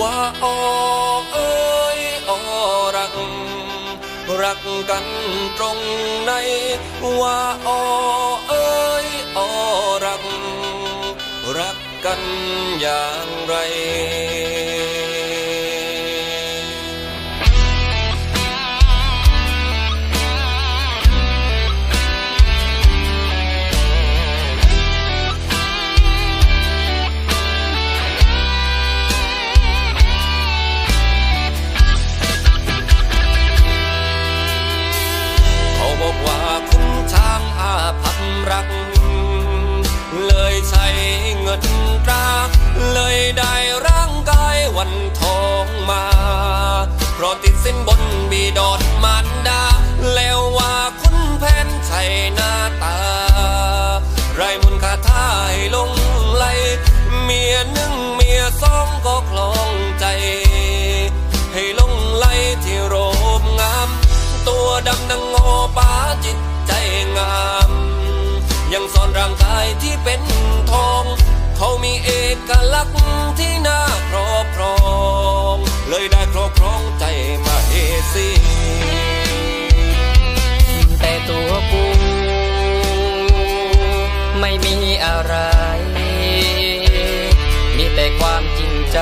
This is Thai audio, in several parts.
ว่าออกเอ้ยออรัก รักกันตรงไหนว่าออเอ้ยออรัก รักกันอย่างไร ngất ra lời đài เขามีเอกลักษณ์ที่น่าครอบครอง เลยได้ครอบครองใจมาเฮซีแต่ตัวกูไม่มีอะไร มีแต่ความจริงใจ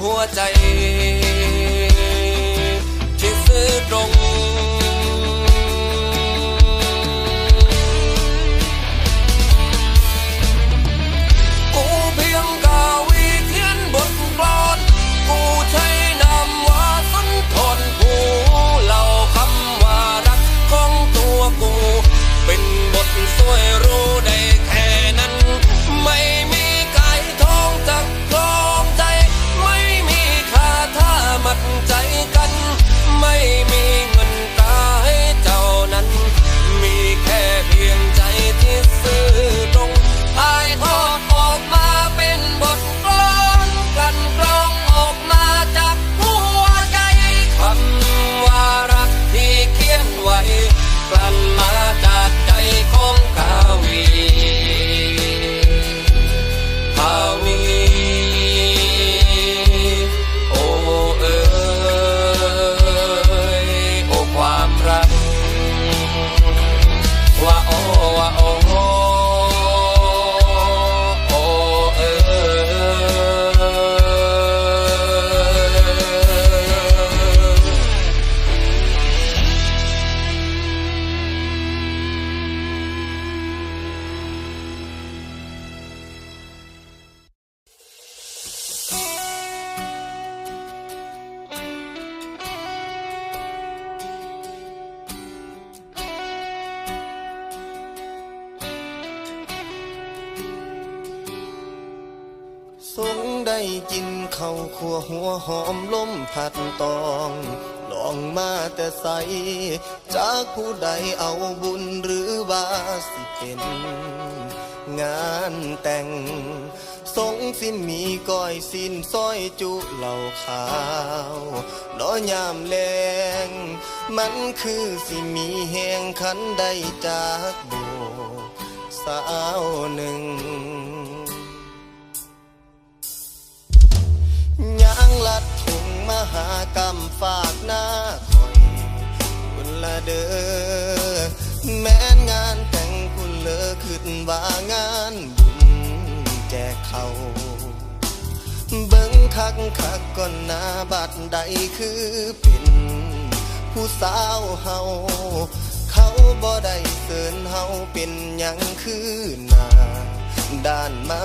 หัวใจ ได้กินข้าวขัวหัวหอมล้มผัดตองลองมาแต่ใสจากผู้ใดเอาบุญหรือว่าสิเป็นงานแต่ง สงสิมีก้อยสินซอยจุเหล่าขาวน้อยามแลงมันคือสิมีแหงขันได้จากโบสาวหนึ่ง หากรรมฝากหน้าคอยคุณละเด้อแม้นงานแต่งคุณเลอขึ้นว่างานบุญแจกเขาเบิ่งคักคักก่อนหน้าบัดใดคือเป็นผู้สาวเฮาเขาบ่ได้เสินเฮาเป็นหยังคือหน้าด้านมา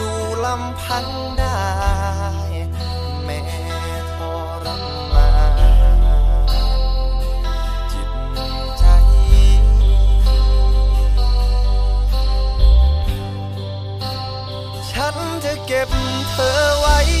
ู่ำพันได้ แม่ทรมานจิตใจ ฉันจะเก็บเธอไว้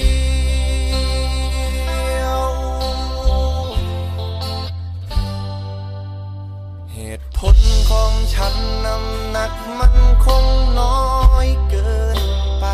ของฉันน้ำหนักมันคงน้อยเกินไป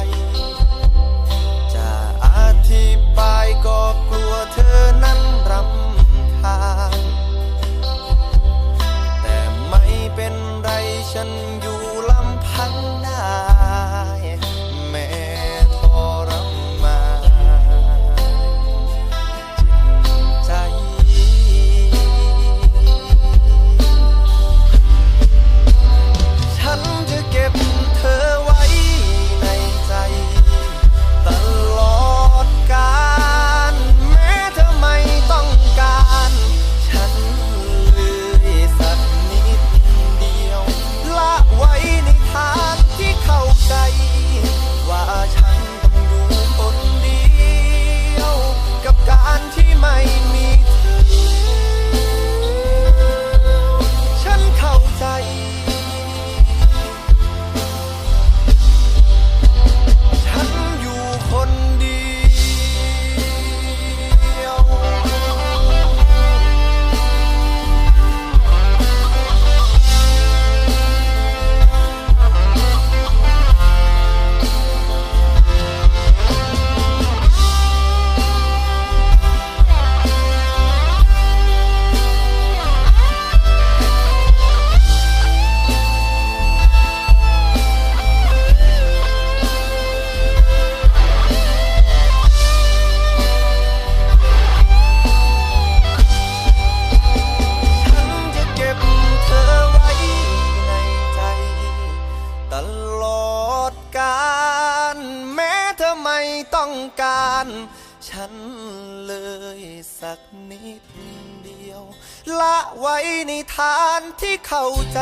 านที่เข้าใจ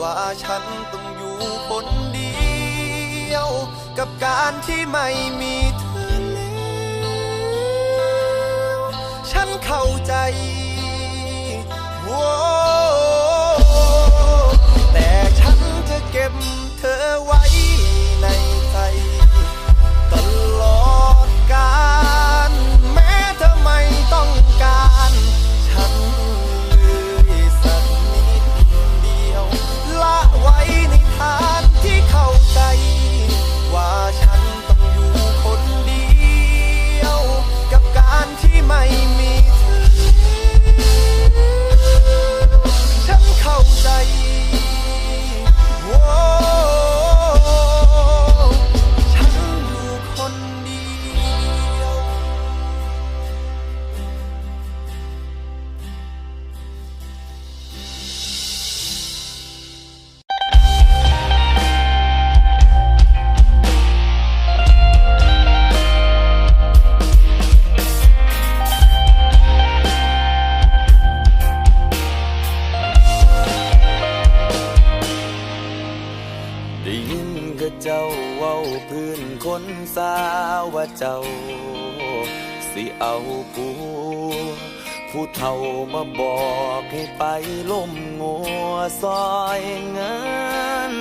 ว่าฉันต้องอยู่คนเดียว กับการที่ไม่มีเธอแล้วฉันเข้าใจโอ้แต่ฉันจะเก็บเธอไว้ในใจ ตลอดกาลแม้เธอไม่ต้อง คนสาวว่าเจ้า สิเอาผู้ผู้เฒ่ามาบอกให้ไปล้มงัวซอยเงิน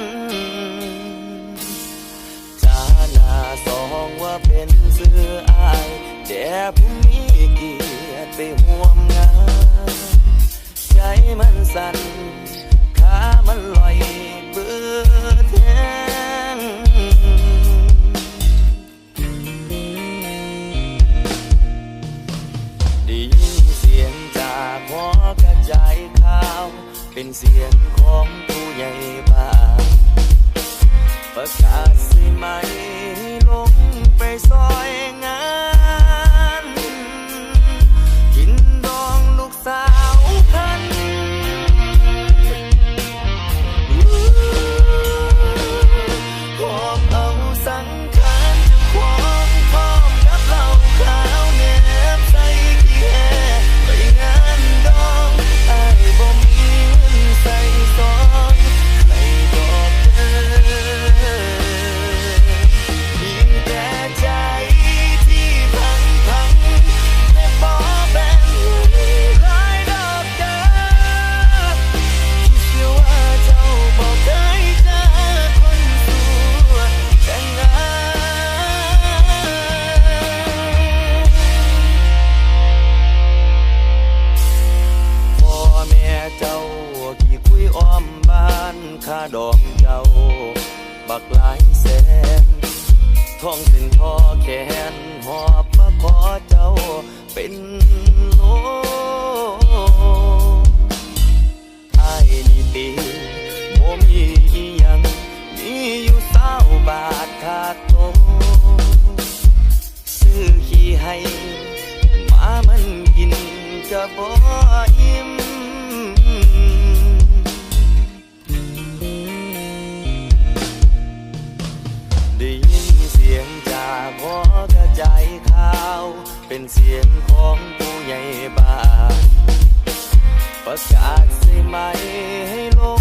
จาหน้าสองว่าเป็นเสื้ออายแต่ผู้มีเกียรติไปห่วมงานใจมันสั่นขามันลอยเบื่อแท้ เป็นเสียงของผู้ใหญ่บ้างประกาศสิไหม ทองสินพอแขนหอบมาขอเจ้าเป็นโลไอ้นี่ตีบ่มียัง มีอยู่เต้าบาทขาดตมซื้อขี้ให้ มามันกินก็บ่อิ่ม เป็นเสียงของผู้ใหญ่บ้านประกาศใช่ไหมให้ลก